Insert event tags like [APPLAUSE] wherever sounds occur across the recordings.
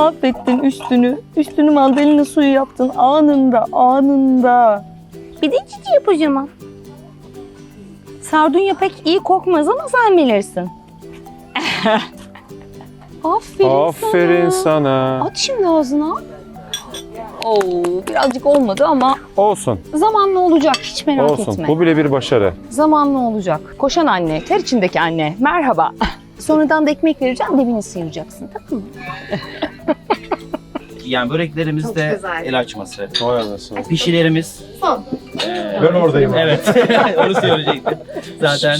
Mahvettin üstünü. Üstünü mandalina suyu yaptın anında, anında. Bir de cici yapacağım. ha. Sardunya pek iyi kokmaz ama sen bilirsin. [LAUGHS] Aferin, Aferin sana. sana. At şimdi ağzına. Oo, birazcık olmadı ama Olsun, zamanla olacak hiç merak olsun. etme. Bu bile bir başarı. Zamanla olacak. Koşan anne, ter içindeki anne. Merhaba. [LAUGHS] Sonradan da ekmek vereceğim, dibini sıyıracaksın tamam mı? [LAUGHS] Yani böreklerimiz de el açması. Vay anasını. Pişilerimiz. Ee, Ben oradayım. Evet. [LAUGHS] Onu söyleyecektim. Zaten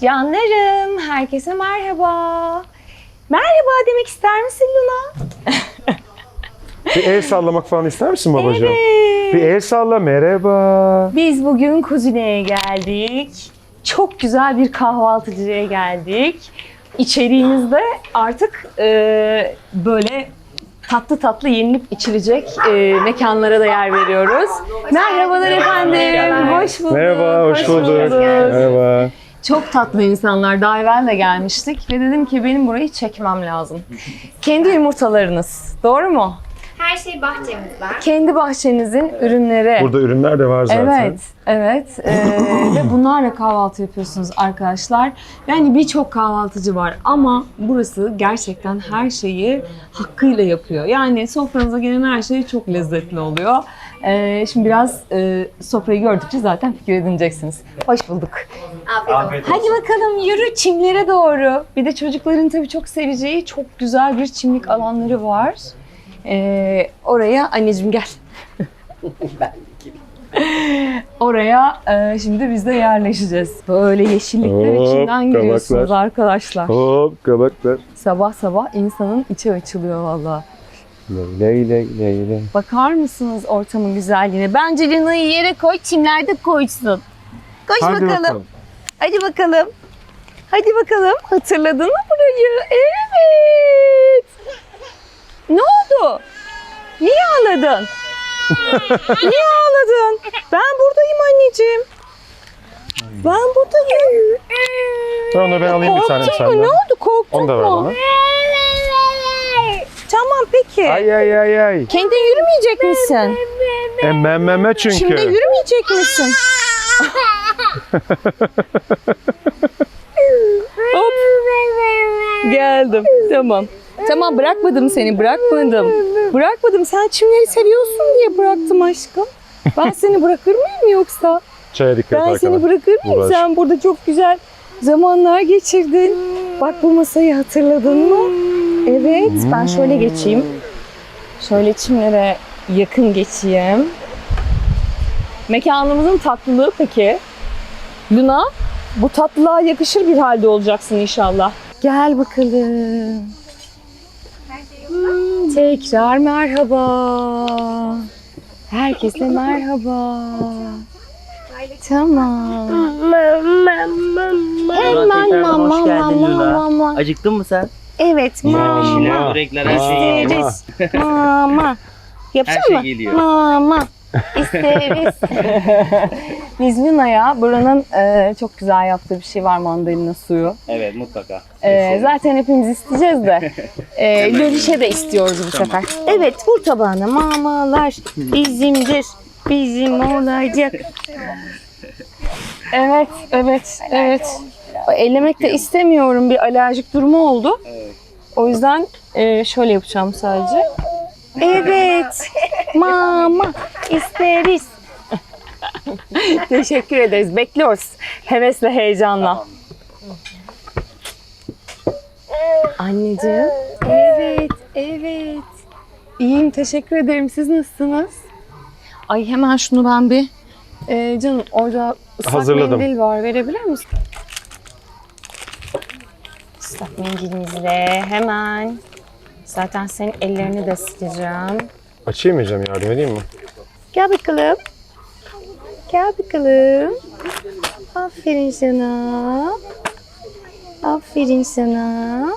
Canlarım, herkese merhaba. Merhaba demek ister misin Luna? Bir el sallamak falan ister misin babacığım? Evet. Bir el salla merhaba. Biz bugün Kuzine'ye geldik. Çok güzel bir kahvaltıcıya geldik. İçeriğimizde artık e, böyle tatlı tatlı yenilip içilecek e, mekanlara da yer veriyoruz. Merhabalar efendim. Hoş bulduk. Merhaba, hoş bulduk. Merhaba. Çok tatlı insanlar. Daha evvel de gelmiştik ve dedim ki benim burayı çekmem lazım. Kendi yumurtalarınız. Doğru mu? Her şey bahçemizde. Kendi bahçenizin ürünleri. Burada ürünler de var zaten. Evet, evet. Ee, [CLEARS THROAT] ve bunlarla kahvaltı yapıyorsunuz arkadaşlar. Yani birçok kahvaltıcı var ama burası gerçekten her şeyi hakkıyla yapıyor. Yani sofranıza gelen her şey çok lezzetli oluyor. Ee, şimdi biraz e, sofrayı gördükçe zaten fikir edineceksiniz. Hoş bulduk. Afiyet olsun. Hadi bakalım yürü çimlere doğru. Bir de çocukların tabii çok seveceği çok güzel bir çimlik alanları var. Ee, oraya anneciğim gel. [LAUGHS] Oraya e, şimdi biz de yerleşeceğiz. Böyle yeşillikler Hop, içinden giriyorsunuz kabaklar. arkadaşlar. Hop kabaklar. Sabah sabah insanın içi açılıyor valla. Ley ley ley ley. Bakar mısınız ortamın güzelliğine? Bence Lina'yı yere koy, çimlerde koysun. Koş Hadi bakalım. bakalım. Hadi bakalım. Hadi bakalım. Hatırladın mı burayı? Evet. Ne oldu? Niye ağladın? Niye ağladın? Ben buradayım anneciğim. Ben buradayım. Dur onu ben alayım bir tane Korktun mu? senden. Ne oldu? Korktun Onu da ver mu? bana. Tamam peki. Ay ay ay ay. Kendin yürümeyecek misin? E memmeme çünkü. Şimdi yürümeyecek misin? [LAUGHS] Hop. Geldim. Tamam. Tamam bırakmadım seni bırakmadım. Bırakmadım. Sen çimleri seviyorsun diye bıraktım aşkım. Ben seni bırakır mıyım yoksa? Çaya dikkat Ben seni bırakır mıyım? Uğraş. Sen burada çok güzel zamanlar geçirdin. Bak bu masayı hatırladın mı? Evet. Ben şöyle geçeyim. Şöyle çimlere yakın geçeyim. Mekanımızın tatlılığı peki? Luna, bu tatlılığa yakışır bir halde olacaksın inşallah. Gel bakalım. Tekrar merhaba. Herkese merhaba. Tamam. Hemen mama hoş geldin mama Luna. mama. acıktın mı sen? Evet Mama. börekler her şey geliyor. İsteriz. Mama. Her şey mı? geliyor. Mama. İsteriz. [LAUGHS] Biz Luna'ya buranın e, çok güzel yaptığı bir şey var mandalina suyu. Evet mutlaka. E, zaten hepimiz isteyeceğiz de [LAUGHS] e, Lölüş'e de istiyoruz bu sefer. Evet vur tabağına mamalar bizimdir. Bizim olacak. Evet, evet, evet. Ellemek de istemiyorum. Bir alerjik durumu oldu. Evet. O yüzden e, şöyle yapacağım sadece. Evet. Mama isteriz. [LAUGHS] Teşekkür ederiz. Bekliyoruz. Hevesle, heyecanla. Anneciğim. Evet, evet. İyiyim, teşekkür ederim. Siz nasılsınız? Ay hemen şunu ben bir... E, canım orada ıslak Hazırladım. mendil var. Verebilir misin? Islak mendilimizle hemen. Zaten senin ellerini de sileceğim. Açayım mı Cem yardım edeyim mi? Gel bakalım. Gel bakalım. Aferin sana. Aferin sana.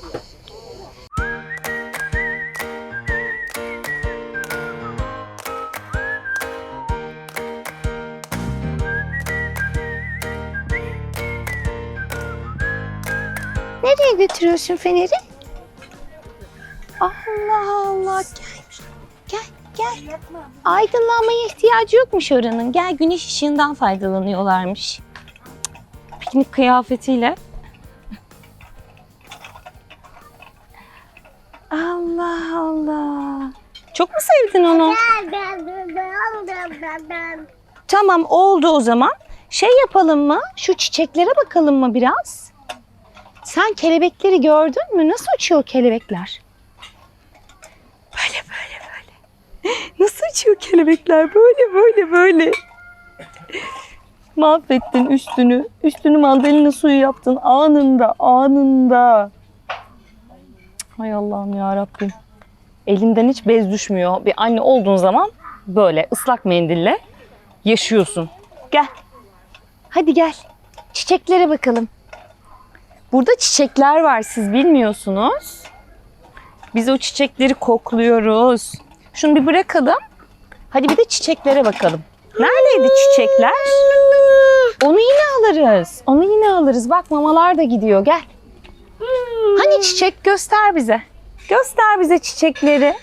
Nereye götürüyorsun feneri? Aydınlanmaya ihtiyacı yokmuş oranın. Gel güneş ışığından faydalanıyorlarmış. Piknik kıyafetiyle. Allah Allah. Çok mu sevdin onu? Tamam oldu o zaman. Şey yapalım mı? Şu çiçeklere bakalım mı biraz? Sen kelebekleri gördün mü? Nasıl uçuyor kelebekler? Böyle böyle böyle. Nasıl uçuyor kelebekler? Böyle böyle böyle. Mahvettin üstünü. Üstünü mandalina suyu yaptın anında anında. Hay Allah'ım ya Rabbim. Elinden hiç bez düşmüyor. Bir anne olduğun zaman böyle ıslak mendille yaşıyorsun. Gel. Hadi gel. Çiçeklere bakalım. Burada çiçekler var siz bilmiyorsunuz. Biz o çiçekleri kokluyoruz. Şunu bir bırakalım. Hadi bir de çiçeklere bakalım. Neredeydi çiçekler? Onu yine alırız. Onu yine alırız. Bak mamalar da gidiyor. Gel. Hani çiçek göster bize. Göster bize çiçekleri.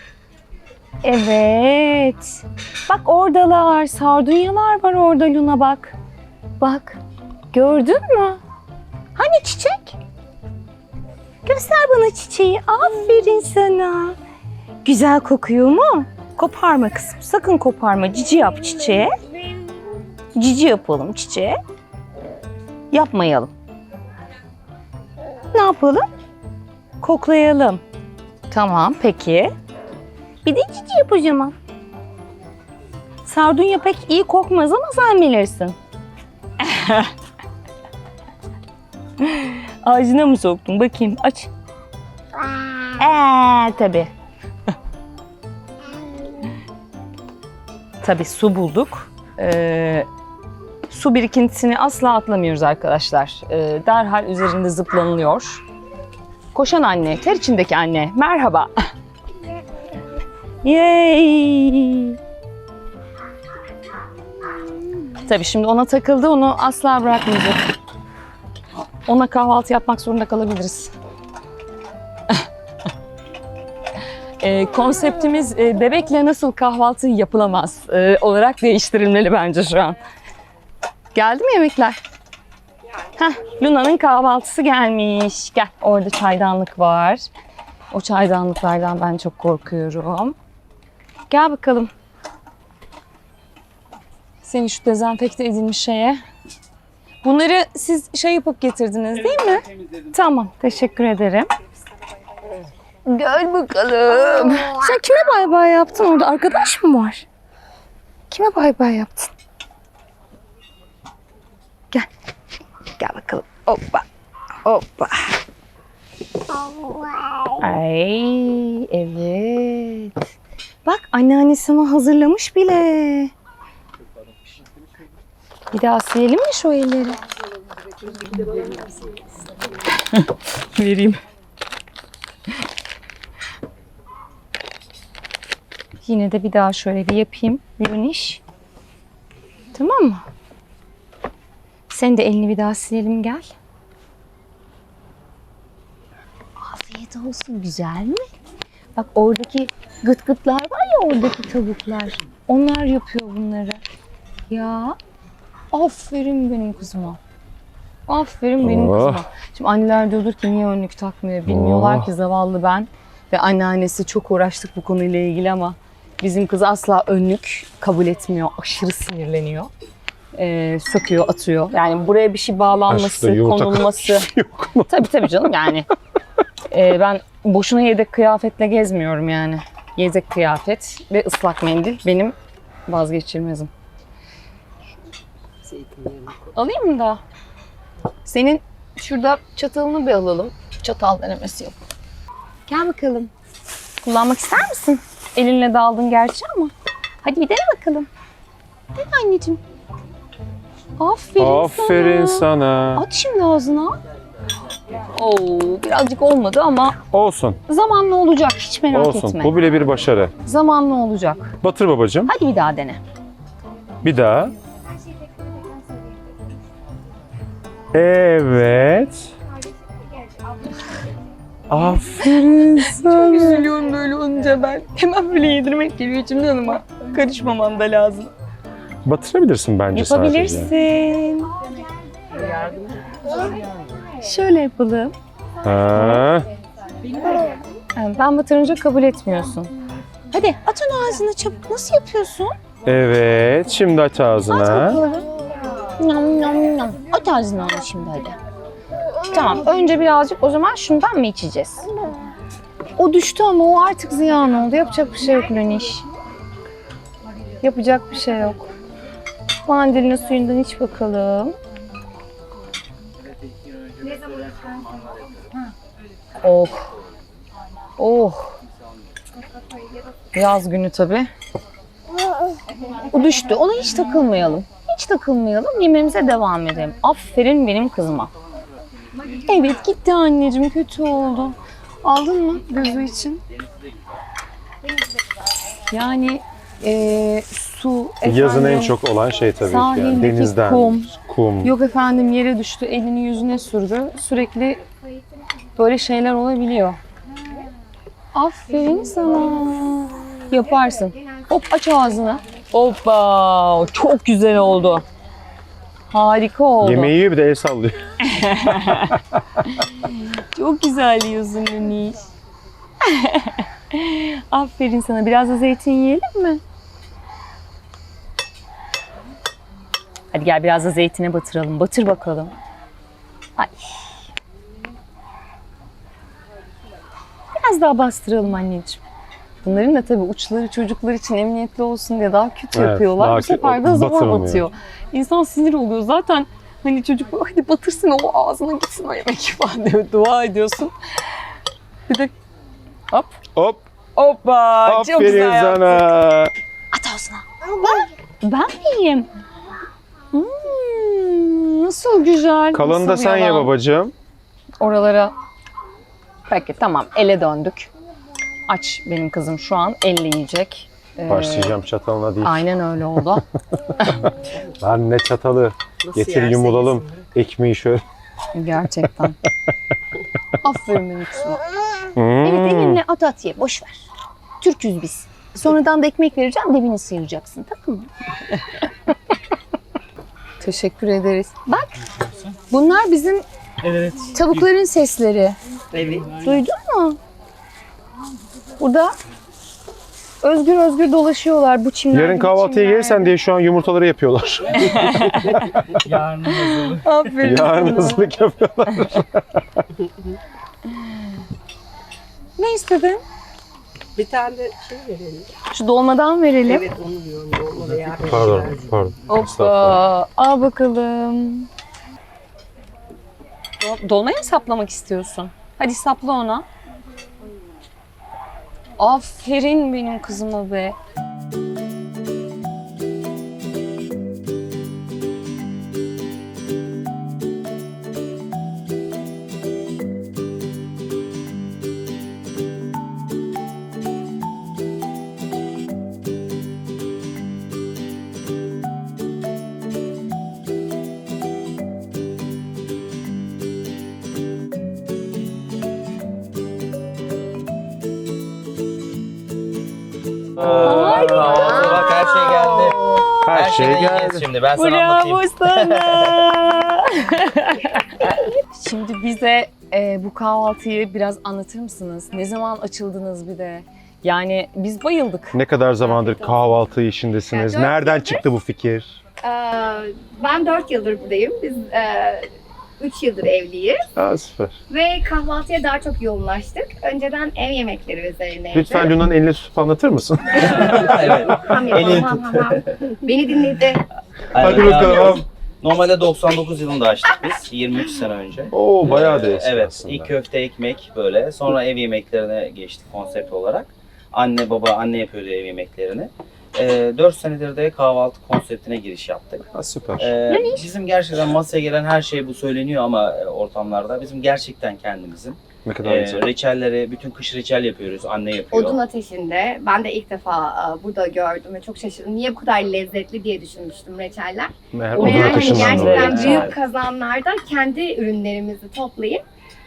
Evet. Bak oradalar. Sardunyalar var orada Luna bak. Bak. Gördün mü? Hani çiçek? Göster bana çiçeği. Aferin sana. Güzel kokuyor mu? Koparma kızım. Sakın koparma. Cici yap çiçeğe. Cici yapalım çiçeğe. Yapmayalım. Ne yapalım? Koklayalım. Tamam peki. Bir de cici yap o zaman. Sardunya pek iyi kokmaz ama sen bilirsin. [LAUGHS] Ağzına mı soktun? Bakayım aç. Eee tabii. Tabii su bulduk. Ee, su birikintisini asla atlamıyoruz arkadaşlar. Ee, derhal üzerinde zıplanılıyor. Koşan anne, ter içindeki anne. Merhaba. [LAUGHS] Yay! Tabii şimdi ona takıldı, onu asla bırakmayacak. Ona kahvaltı yapmak zorunda kalabiliriz. Ee, konseptimiz e, bebekle nasıl kahvaltı yapılamaz e, olarak değiştirilmeli bence şu an. Geldi mi yemekler? Heh, Luna'nın kahvaltısı gelmiş. Gel orada çaydanlık var. O çaydanlıklardan ben çok korkuyorum. Gel bakalım. Seni şu dezenfekte edilmiş şeye. Bunları siz şey yapıp getirdiniz değil mi? Tamam, teşekkür ederim. Gel bakalım. Sen kime bay bay yaptın orada? Arkadaş mı var? Kime bay bay yaptın? Gel. Gel bakalım. Hoppa. Hoppa. Ay evet. Bak anneannesi ama hazırlamış bile. Bir daha silelim mi şu elleri? [LAUGHS] Vereyim. Yine de bir daha şöyle bir yapayım. Luniş. Tamam mı? Sen de elini bir daha silelim gel. Afiyet olsun. Güzel mi? Bak oradaki gıt gıtlar var ya oradaki tavuklar. Onlar yapıyor bunları. Ya. Aferin benim kızıma. Aferin benim Oh. kızıma. Şimdi anneler diyordur ki niye önlük takmıyor? Bilmiyorlar Oh. ki zavallı ben ve anneannesi çok uğraştık bu konuyla ilgili ama bizim kız asla önlük kabul etmiyor. Aşırı sinirleniyor. Ee, söküyor, atıyor. Yani buraya bir şey bağlanması, konulması. [LAUGHS] Yok mu? Tabii tabii canım yani. [LAUGHS] Ee, ben boşuna yedek kıyafetle gezmiyorum yani. Yedek kıyafet ve ıslak mendil benim vazgeçilmezim. Alayım mı daha? Senin şurada çatalını bir alalım. Çatal denemesi yok. Gel bakalım. Kullanmak ister misin? Elinle daldın gerçi ama. Hadi bir dene bakalım. Dene anneciğim. Aferin, Aferin sana. sana. At şimdi ağzına. Oo, birazcık olmadı ama Olsun. zamanla olacak. Hiç merak Olsun. etme. Bu bile bir başarı. Zamanla olacak. Batır babacığım. Hadi bir daha dene. Bir daha. Evet. Aferin sana. Üzülüyorum böyle olunca ben. Hemen böyle yedirmek geliyor içimden ama karışmamam da lazım. Batırabilirsin bence sadece. Yapabilirsin. Şöyle yapalım. Ha. Yani Ben batırınca kabul etmiyorsun. Hadi at onu ağzına çabuk. Nasıl yapıyorsun? Evet. Şimdi aç ağzına. Bakalım. Nam nam nam. At ağzına onu şimdi hadi. Tamam önce birazcık o zaman şundan mı içeceğiz? O düştü ama o artık ziyan oldu. Yapacak bir şey yok Loniş. Yapacak bir şey yok. Mandalina suyundan iç bakalım. Oh. Oh. Yaz günü tabii. O düştü. Ona hiç takılmayalım. Hiç takılmayalım. Yemeğimize devam edelim. Aferin benim kızıma. Evet gitti anneciğim. Kötü oldu. Aldın mı gözü için? Yani eee, su, Yazın en efendim, çok olan şey tabii ki. Yani. sahildeki Denizden. kum. Kum. Yok efendim yere düştü, elini yüzüne sürdü. Sürekli böyle şeyler olabiliyor. Aferin sana. Yaparsın. Hop aç ağzını. Hoppa. Çok güzel oldu. Harika oldu. Yemeği yiyor bir de el sallıyor. [LAUGHS] Çok güzel yiyorsun Lüniş. [LAUGHS] Aferin sana. Biraz da zeytin yiyelim mi? Hadi gel biraz da zeytine batıralım. Batır bakalım. Ay. Biraz daha bastıralım anneciğim. Bunların da tabii uçları çocuklar için emniyetli olsun diye daha kötü Evet, yapıyorlar. daha Bu sefer de zor batıyor. İnsan sinir oluyor. Zaten hani çocuk hadi batırsın o ağzına gitsin o yemek [LAUGHS] falan diyor. Dua ediyorsun. Bir de hop Hop. hoppa çok Aferin güzel yaptın. sana. At ağzına. Ben, ben miyim? Hmm, nasıl güzel. Kalanı da sen ye yalan. babacığım. Oralara. Peki tamam ele döndük. Aç benim kızım şu an elle yiyecek. Ee, Başlayacağım çatalına değil. Aynen öyle oldu. [LAUGHS] Lan ne çatalı. Getir yumulalım. Ekmeği şöyle. Gerçekten. [LAUGHS] Aferin benim kızıma. Hmm. Evet elinle at at ye boş ver. Türküz biz. Sonradan da ekmek vereceğim dibini sıyıracaksın tamam mı? [LAUGHS] Teşekkür ederiz. Bak bunlar bizim Evet. tavukların sesleri. Evet. Duydun mu? Burada özgür özgür dolaşıyorlar bu çimlerde. Yarın kahvaltıya çimlerde. gelirsen diye şu an yumurtaları yapıyorlar. [LAUGHS] Yarın hazırlık. Aferin Yarın hazırlık yapıyorlar. Ne istedin? Bir tane de şey verelim. Şu dolmadan verelim. Evet onu diyorum. Dolma veya Pardon, pardon. Hoppa. Al bakalım. Dol- Dolmayı mı saplamak istiyorsun? Hadi sapla ona. Aferin benim kızıma be. Şimdi. Ben sana Bravo anlatayım. sana. [LAUGHS] Şimdi bize e, bu kahvaltıyı biraz anlatır mısınız? Ne zaman açıldınız bir de? Yani biz bayıldık. Ne kadar zamandır kahvaltı işindesiniz? Nereden çıktı bu fikir? Ee, ben 4 yıldır buradayım. Biz 3 yıldır evliyiz. Aa, süper. Ve kahvaltıya daha çok yoğunlaştık. Önceden ev yemekleri üzerineydi. Lütfen Luna'nın eline tutup anlatır mısın? [LAUGHS] evet. Ham Elini ham, ham, ham. Beni dinledi. Hadi bakalım. Normalde 99 yılında açtık biz. 23 sene önce. Oo bayağı da Ee, eski Evet. aslında. ilk köfte ekmek böyle. Sonra ev yemeklerine geçtik konsept olarak. Anne baba anne yapıyordu ev yemeklerini. Ee, 4 senedir de kahvaltı konseptine giriş yaptık. Ha, süper. Ee, bizim gerçekten masaya gelen her şey bu söyleniyor ama e, ortamlarda bizim gerçekten kendimizin. Ne kadar Ee, güzel. reçelleri, bütün kış reçel yapıyoruz. Anne yapıyor. Odun ateşinde. Ben de ilk defa e, burada gördüm ve çok şaşırdım. Niye bu kadar lezzetli diye düşünmüştüm reçeller. Meğer Odun Meğer hani ateşinden gerçekten büyük kazanlarda kendi ürünlerimizi toplayıp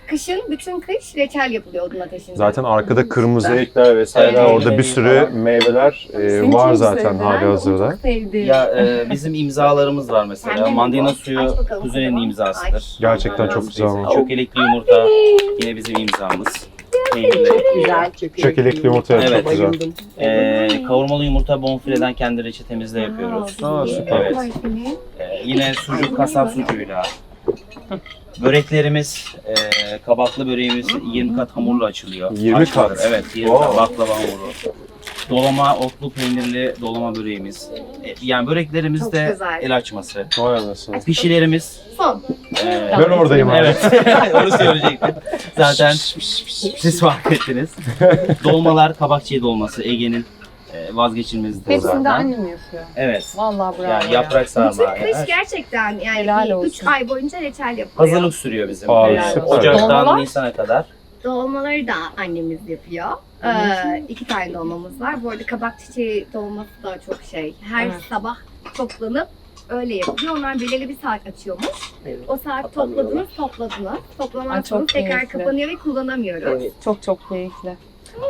Kışın bütün kış reçel yapılıyor odun ateşinde. Zaten arkada kırmızı ekler vesaire Evet. orada bir sürü meyveler e, var zaten hali hazırda. Çok sevdim. Ya e, bizim imzalarımız var mesela. Senden Mandalina aç suyu bakalım. kuzenin imzasıdır. Aç. Gerçekten çok güzel ama. Çökelekli yumurta yine bizim imzamız. Peynirli. Güzel çökelekli, Çökelekli yumurta evet, çok güzel. Bayıldım. Ee, kavurmalı yumurta bonfileden kendi reçetemizle yapıyoruz. Aa, süper. Evet. Ee, yine sucuk kasap sucuğuyla. Böreklerimiz, e, kabaklı böreğimiz 20 kat hamurla açılıyor. 20 Açmadır, kat? Evet, 20 Wow. kat baklava hamuru. Dolama, otlu peynirli dolama böreğimiz. E, yani böreklerimiz Çok de güzel. el açması. Vay anasını. Pişilerimiz. Son. e, Ben oradayım abi. Evet, [LAUGHS] onu söyleyecektim. [LAUGHS] Zaten siz fark ettiniz. [LAUGHS] Dolmalar, kabakçı dolması Ege'nin e, vazgeçilmezidir Hepsini de zaten. annem yapıyor. Evet. Vallahi bravo Yani ya. yaprak sarma. Bütün yani kış gerçekten yani Helal olsun. üç ay boyunca reçel yapılıyor. Hazırlık sürüyor bizim. Aa, Ee, süper. Ocaktan Dolmalar? Nisan'a kadar. Dolmaları da annemiz yapıyor. Ee, iki tane dolmamız var. Bu arada kabak çiçeği dolması da çok şey. Her Evet. sabah toplanıp öyle yapılıyor. Onlar belirli bir saat açıyormuş. Evet. O saat topladınız, topladınız. Ay, Toplamazsanız çok tekrar keyifli. kapanıyor ve kullanamıyoruz. Evet. Çok çok keyifli.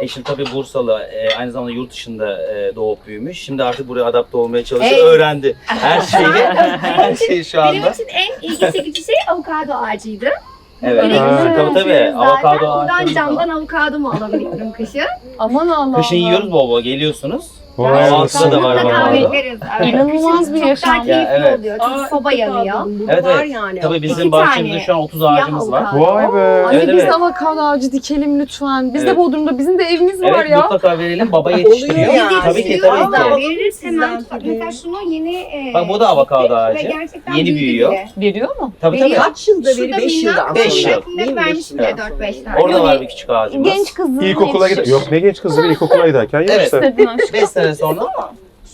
Eşim tabii Bursalı, e, aynı zamanda yurt dışında e, doğup büyümüş. Şimdi artık buraya adapte olmaya çalışıyor, Evet. öğrendi. Her [LAUGHS] şeyi, her şeyi şu Benim anda. için en ilgi çekici şey avokado ağacıydı. Evet, Ha. için tabii tabii. zaten Avokado ağaçlarımız camdan avokado mu alabilirim kışın? Aman Allah Kışın yiyoruz bol bol, geliyorsunuz. Vay Kahvaltıda anasını. da var Mutlaka avokado. bekleriz. Evet. İnanılmaz Kışın bir çok yaşam. daha keyifli Ya, evet. oluyor. Çünkü Aa, soba çok yanıyor. Evet, var evet. yani. Tabii bizim bahçemizde tane şu an 30 siyah ağacımız var. avokado. Vay be. Anne Evet, biz evet. de avokado ağacı dikelim lütfen. Biz Evet. de Bodrum'da bizim de evimiz var Evet, ya. mutlaka verelim. Baba Oluyor yetiştiriyor. yani. Tabii ki, Yetiştiriyoruz tabii da ki. Veririz hemen. Sizden tabii. Mesela şunu yeni e, Bak bu da avokado ağacı. Ve gerçekten Yeni büyüyor. Veriyor mu? Tabii tabii. Kaç yılda beri? Şurada 5 minnak yıldan Beş sonra. yıl. Değil mi? vermiş Beş bile yıldan 4-5 sonra. tane. Orada var bir küçük ağacımız. Genç kızım İlkokula gider. Yok ne genç kızları [LAUGHS] ilkokula giderken Evet. yaşta. İstedin aşkım. 5 sene sonra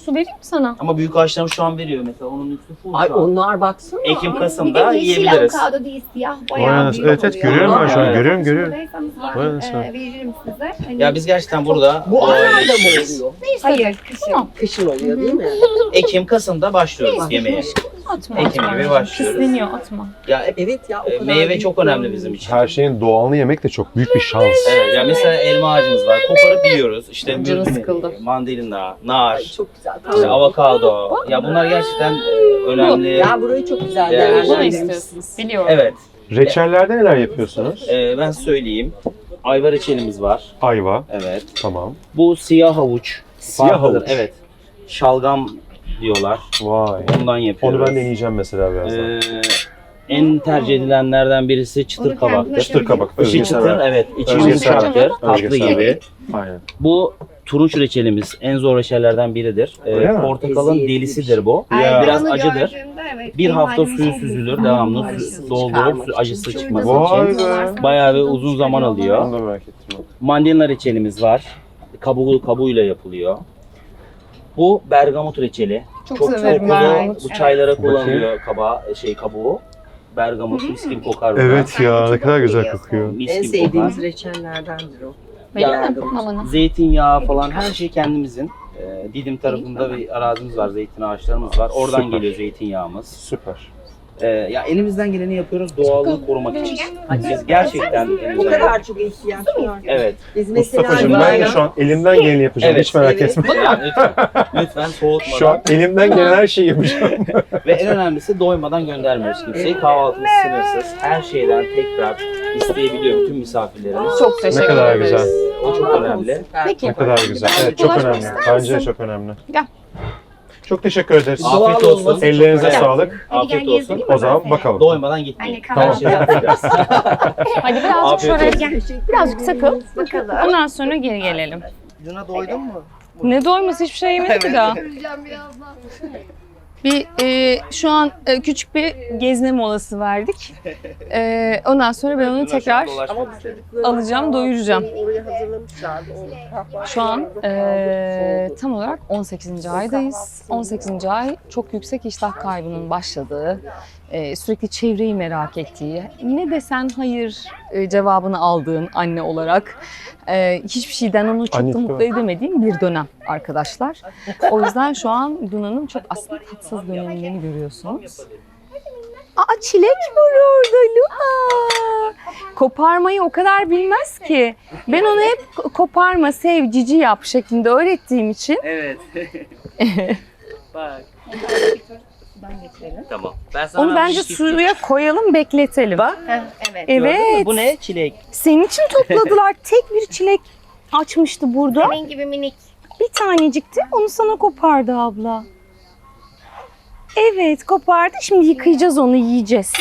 Su vereyim mi sana? ama büyük ağaçlarımız şu an veriyor mesela onun üstü full Ay şu an. onlar baksana. Ekim Bir de Kasım'da yeşil yiyebiliriz. avokado değil siyah bayağı büyük Evet evet oluyor. görüyorum ben şu an Evet. görüyorum görüyorum. Şuradaysanız Vay ben anasını. e, veririm size. Hani- Ya biz gerçekten burada Bu doğayla aylarda mı ilgiliyiz. oluyor? Hayır kışın. Kışın oluyor değil mi? Ekim Kasım'da başlıyoruz yemeğe. Atma Ekim atma. gibi başlıyoruz. Pisleniyor atma. Ya hep Evet ya o e, kadar meyve büyük çok önemli bizim için. Her şeyin doğalını yemek de çok büyük bir şans. Evet, ya mesela elma ağacımız var. Koparıp yiyoruz. İşte Canı mürdüm, sıkıldı. mandalina, Ay, nar, çok güzel. işte avokado. Ya bunlar gerçekten e, önemli. Ya burayı çok güzel Ya, Bunu değerlendirmişsiniz. istiyorsunuz. Biliyorum. Evet. Reçellerde neler yapıyorsunuz? e, ben söyleyeyim. Ayva reçelimiz var. Ayva. Evet. Tamam. Bu siyah havuç. Siyah Farklıdır, havuç. Evet. Şalgam diyorlar. Vay. Ondan yapıyoruz. Onu ben deneyeceğim mesela birazdan. Ee, en tercih edilenlerden birisi çıtır Onu kendine kabaktır. Çıtır kabak. İçi çıtır, sever. evet. içi Özge yumuşaktır. sever. Tatlı Özge sever. gibi. Aynen. Bu turunç reçelimiz. En zor reçellerden biridir. Ee, Öyle mi? portakalın delisidir bu. Ya. Biraz onu acıdır. gördüğümde evet, Bir hafta suyu süzülür. Devamlı Acısını su- doldurup çıkarmak su- acısı çıkması Vay için. be. Bayağı bir uzun zaman alıyor. Onu da merak ettim. Mandalina reçelimiz var. Kabuğu kabuğuyla yapılıyor. Bu bergamot reçeli. Çok, Çok severim kokulu. ben. Bu çaylara kullanılıyor kaba şey kabuğu. Bergamot mis gibi kokar. bu da. Evet ya ne kadar güzel kokuyor. Mis En gibi kokar. sevdiğimiz reçellerdendir o. Babana? Zeytinyağı falan her şey kendimizin. Ee, Didim tarafında bir arazimiz var, zeytin ağaçlarımız var. Oradan Süper. geliyor zeytinyağımız. Süper. Ee, ya elimizden geleni yapıyoruz doğallığı korumak için. Biz gerçekten Bu kadar çok ihtiyaç var. Evet. Biz mesela Mustafa'cığım ben de şu an elimden geleni yapacağım. Evet, Hiç merak evet. etme. Ya, lütfen, lütfen soğutmadan. Şu an elimden gelen her şeyi yapacağım. [LAUGHS] Ve en önemlisi doymadan göndermiyoruz kimseyi. Kahvaltımız sınırsız. Her şeyden tekrar isteyebiliyor bütün misafirlerimiz. Çok teşekkür ne kadar ederiz. güzel. O çok önemli. Peki. Ne kadar güzel. Evet çok önemli. ister Bence çok önemli. Gel. Çok teşekkür ederiz. Doğal Afiyet olsun. olması Ellerinize önemli. sağlık. Hadi gel Afiyet olsun. gezdireyim mi O zaman bakalım. Doymadan gitmeyin. Anne Tamam. Tekrar. [LAUGHS] Hadi birazcık Afiyet şöyle olsun. gel. Birazcık takıl. Bakalım. Ondan sonra geri gelelim. Luna doydun mu? Ne doyması hiçbir şey yemedik ki daha. Göreceğim birazdan. Bir e, şu an e, küçük bir gezme molası verdik. E, ondan sonra ben onu tekrar Alacağım, doyuracağım. Şu an e, tam olarak 18. aydayız. 18. ay çok yüksek iştah kaybının başladığı, e, sürekli çevreyi merak ettiği, ne desen hayır e, cevabını aldığın anne olarak e, hiçbir şeyden onu çok da mutlu edemediğim bir dönem arkadaşlar. O yüzden şu an Luna'nın çok aslında tatsız dönemlerini görüyorsunuz. Aa çilek var orada Luna. Koparmayı o kadar bilmez ki. Ben onu hep ko- koparma, sev, cici yap şeklinde öğrettiğim için. Evet. [LAUGHS] Bak. Tamam. Ben sana Onu bence çift suya koyalım, bekletelim. Bak. Heh, evet. Gördün mü? Evet. Bu ne? Çilek. Senin için topladılar. [LAUGHS] Tek bir çilek açmıştı burada. Senin gibi minik. Bir tanecikti. Onu sana kopardı abla. Evet kopardı. Şimdi yıkayacağız onu yiyeceğiz.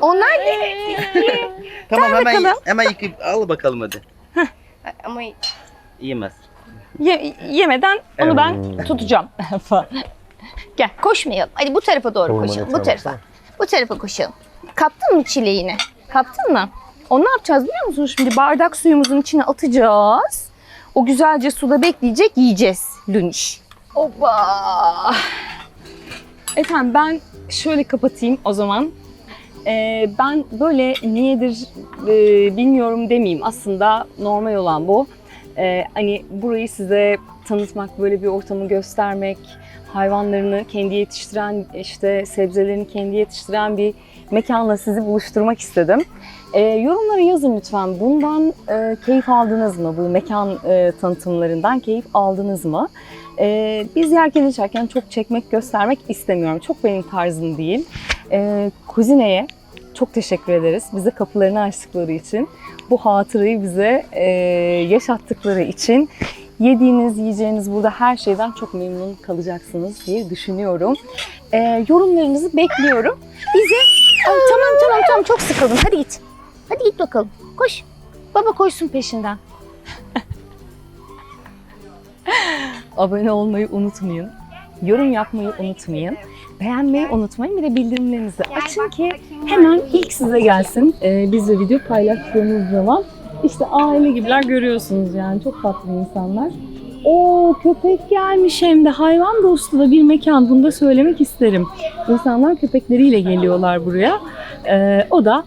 Onlar ne? [LAUGHS] Tamam hemen bakalım. hemen yıkayıp al bakalım hadi. Ama Yiyemez. Ye- yemeden onu ben tutacağım. [LAUGHS] Gel koşmayalım. Hadi bu tarafa doğru Ormanın koşalım. Bu tarafa. Bu tarafa koşalım. Kaptın mı çileğini? Kaptın mı? Onu ne yapacağız biliyor musun? Şimdi bardak suyumuzun içine atacağız. O güzelce suda bekleyecek yiyeceğiz. Luniş. Hoppa. Efendim ben şöyle kapatayım o zaman. Ee, ben böyle niyedir e, bilmiyorum demeyeyim. Aslında normal olan bu. Ee, hani burayı size tanıtmak, böyle bir ortamı göstermek, hayvanlarını kendi yetiştiren, işte sebzelerini kendi yetiştiren bir mekanla sizi buluşturmak istedim. Ee, yorumlara yazın lütfen. Bundan e, keyif aldınız mı? Bu mekan e, tanıtımlarından keyif aldınız mı? Ee, biz yerken içerken çok çekmek, göstermek istemiyorum. Çok benim tarzım değil. Ee, Kuzine'ye çok teşekkür ederiz. Bize kapılarını açtıkları için. Bu hatırayı bize e, yaşattıkları için. Yediğiniz, yiyeceğiniz burada her şeyden çok memnun kalacaksınız diye düşünüyorum. Ee, yorumlarınızı bekliyorum. Bize Ay, tamam tamam tamam çok sıkıldım. Hadi git. Hadi git bakalım. Koş. Baba koşsun peşinden. [LAUGHS] Abone olmayı unutmayın. Yorum yapmayı unutmayın. Beğenmeyi unutmayın. Bir de bildirimlerinizi açın ki hemen ilk size gelsin. Ee, biz de video paylaştığımız zaman işte aile gibiler görüyorsunuz yani. Çok tatlı insanlar. O köpek gelmiş hem de hayvan dostu da bir mekan. Bunu da söylemek isterim. İnsanlar köpekleriyle geliyorlar buraya. Ee, o da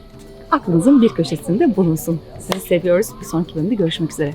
aklınızın bir köşesinde bulunsun. Sizi seviyoruz. Bir sonraki bölümde görüşmek üzere.